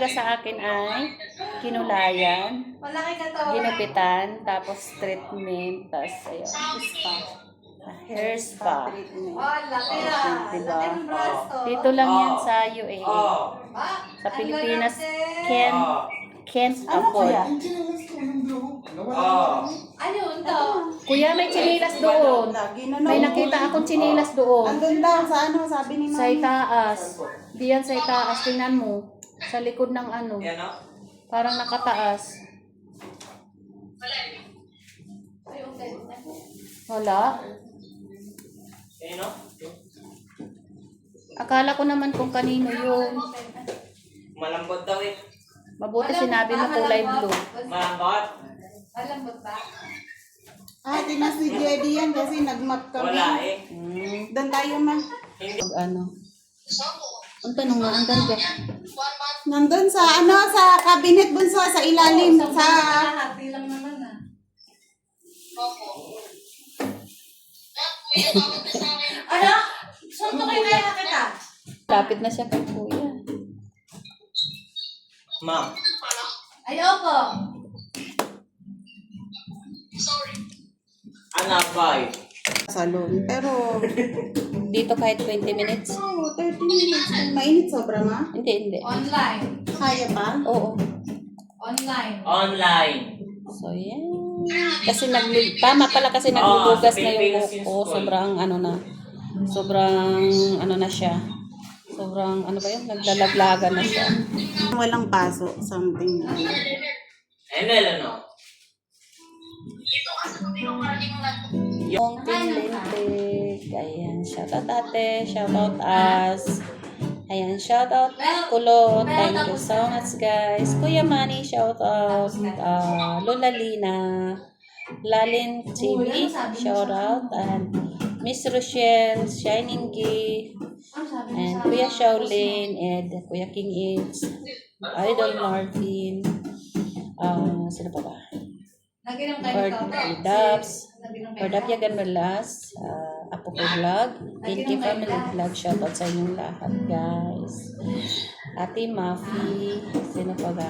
akin ay kinulayan, Malaki ka to. ginupitan, tapos treatment, tapos ayun, spa. Hair spa. Oh, laki na. Diba? Dito lang yan sa UAE. Ah, Sa ang Pilipinas, can, can't afford. Ayun to. Kuya, may chinilas doon. May nakita akong chinilas doon. Andun daw sa ano, sabi ni Sa Mami. itaas. Diyan sa itaas. Tingnan mo. Sa likod ng ano. Parang nakataas. Ayun, okay. Wala. Akala ko naman kung kanino yun. Malambot daw eh. Mabuti sinabi mo kulay blue. Malambot? Malambot ba? Ah, tinas si Jedy yan kasi nag-map kami. Wala eh. Hmm. Doon tayo ma. Pag ano. Ang tanong nga, ang ganda. Nandun sa ano, sa cabinet bunso, sa ilalim, sa... Hati lang naman ah. Ano? Sunto kayo kaya kita? Lapit na siya kay kuya. Ma'am. Ayoko. Ano ba Salon. Pero, Dito kahit 20 minutes. oh, 30 minutes. Mainit sobra ma. Hindi, hindi. Online. Kaya pa? Oo. Online. Online. So, yan. Kasi nag tama pala kasi naglulugas sa na yung buhok yung ko. Sobrang ano na. Sobrang ano na siya. Sobrang ano ba yun? Naglalaglaga na siya. Walang paso, something. And then ano? Yung Tinlintik. Ayan. Shoutout ate. Shoutout us. Ayan. Shoutout Kulot. Thank you so much guys. Kuya Manny. Shoutout. Uh, Lola Lina. Lalin TV. Shoutout. And Miss Rochelle. Shining sabi mo And. Kuya Shaolin and Kuya King It's, Idol Martin, uh, sino pa ba? Kayo Ford nito? Dubs, Naginom kayo Ford Yagan Malas, uh, Apo ko Vlog, Pinky Family Vlog, shoutout sa inyong lahat guys. Ate Mafi, sino pa ba?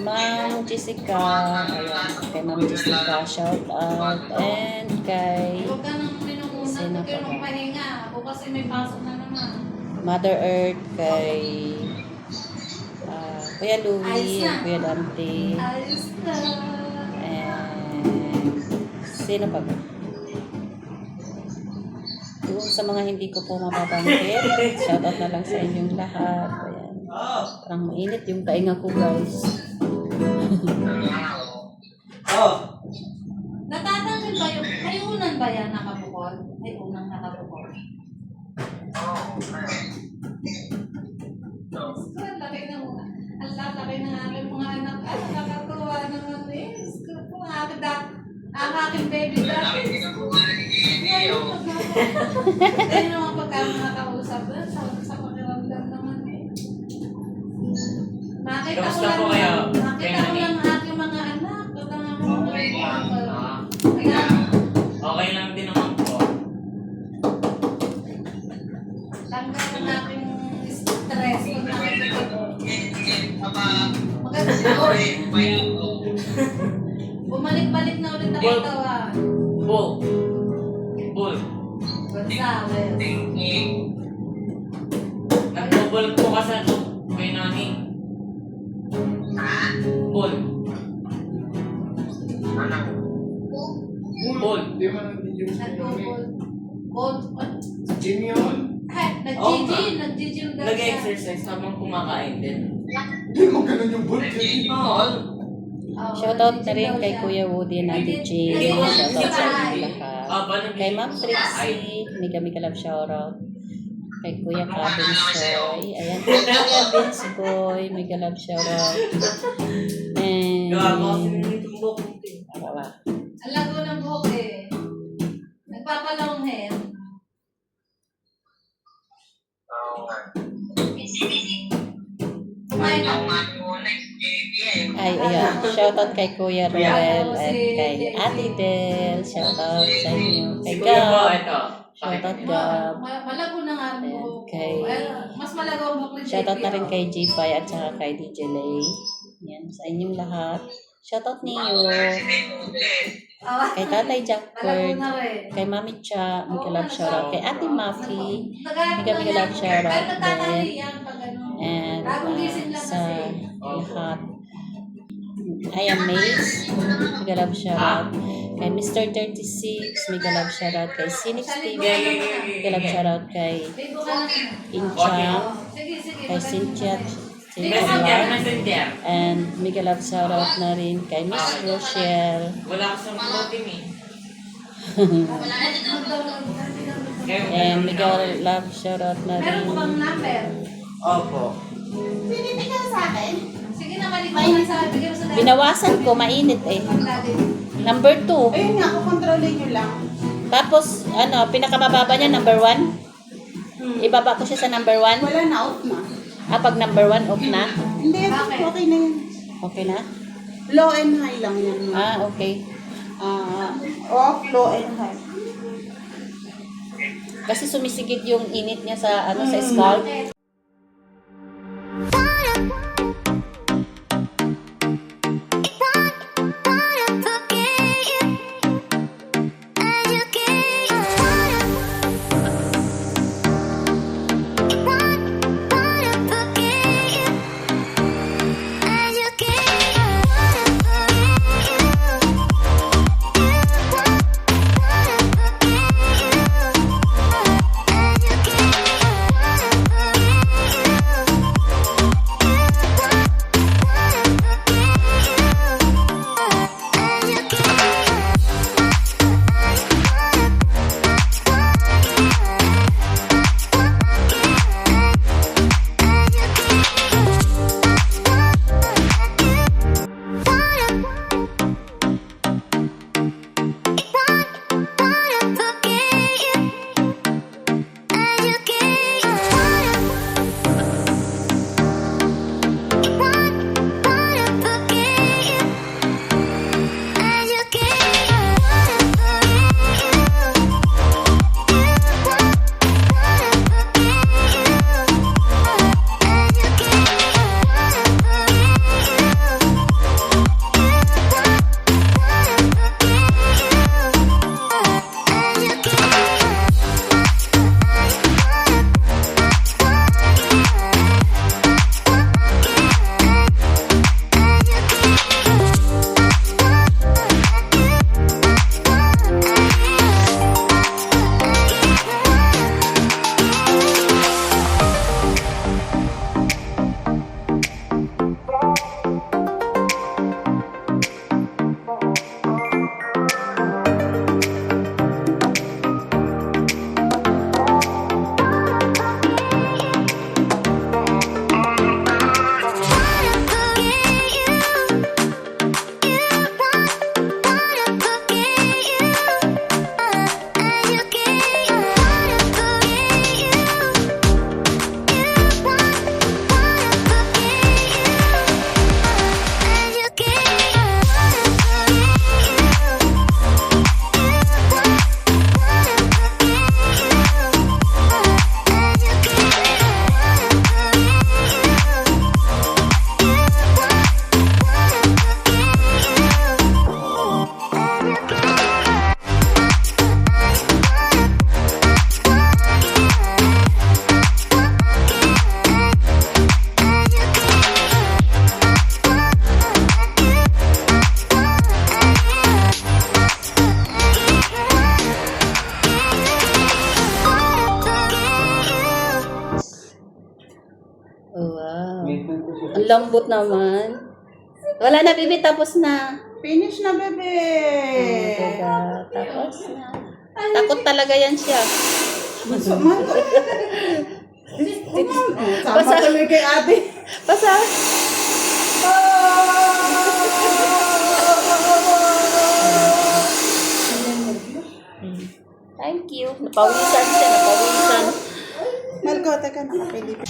Ma'am Jessica, ayan, kay Ma'am Jessica, shoutout, and kay. Sino pa ba? Ako kasi may pasok na naman. Mother Earth, kay ah, Kuya Louie, Kuya Dante, Ayos na. and sino pa ba? Yung sa mga hindi ko po mababanggit, shoutout na lang sa inyong lahat. Ayan. Parang mainit yung tainga ko guys. Oh. Natatanggal ba yung... May unan ba yan nakabukol? May unang nakabukol. Diyos ko, ang laki ng ang lalaki ng aking mga anak. Ay, nakakatuwa naman eh. Ang aking baby Dahil naman pagka nakakausap, eh, sa, sa pakiramdam naman eh. Nakita ko Kamusta lang, po kayo, nakita ko Kennedy? lang ang aking mga anak. At ang aking mga anak. Ah, Kaya, okay lang din naman po. tanggal ang aking stress kung nakikita ko. Maganda. Bumalik-balik na ulit ang Well, katawan. Bull. Bull. Gonzales. Nagbubul po ka sa kay Nani. Bull. Bull. Nagtubol. Gold. Jimmy yun. Ay, nag-GG. Nag-GG yung dad niya. Nag-exercise habang kumakain din. Hindi mo ganun yung bull. Oo. Oh, Shoutout na rin kay. Kuya Woody and Ate J. Hindi mo Shoutout sa lahat. Paano Kay Ma'am Trixie, may kami kalab shoutout. Kay Kuya Cabin Soy. Ayan, kay Kuya Vince Boy, may kalab shoutout. And, ba? Ang lago ng buhok eh. Nagpapalong hair. Kumain na. Ay, ayan. Shoutout kay Kuya Ruel at kay Ate Del. Shoutout sa inyo. Kay Gab. ito. Shoutout Gab. ma- malago na nga ko. kay- Well, mas malago ang buhok ni Shoutout na rin kay J-Pi at saka kay DJ Lay. Yan, sa inyong lahat. Shoutout niyo. Kay Tatay Jackford. Kay Mami Cha. Mega love shoutout. Kay Ate Mega mega lang love shoutout ano. And uh, sa kasi. lahat. I am Maze. Mega love shoutout. Kay Mr. 36. Mega love shoutout. Kay Cynics TV. Mega love shoutout kay. Inchang. Kay Vlog. messenger. And mega love shoutout na rin kay Miss Rochelle. Wala ka sa protein eh. And mega love shoutout na Meron rin. ko bang number? Opo. Pinipigyan sa akin. Binawasan ko, mainit eh. Number 2. Ayun nga, kukontrolin nyo lang. Tapos, ano, pinakamababa niya, number 1. Ibaba ko siya sa number 1. Wala na, off na. Ah, pag number 1, off na. Hindi, Bakit? okay na yan. Okay na? Low and high lang yan. Ah, okay. Ah, off, low and high. Kasi sumisigit yung init niya sa, ano, sa scalp. Ang lambot naman. Wala na, bibi. Tapos na. Finish na, bebe. Diba? Tapos na. Takot talaga yan siya. Bunso man. Sama Basta- tuloy kay ate. Basta. Thank you. Napawisan siya, napawisan. Marco, teka, nakapilipin.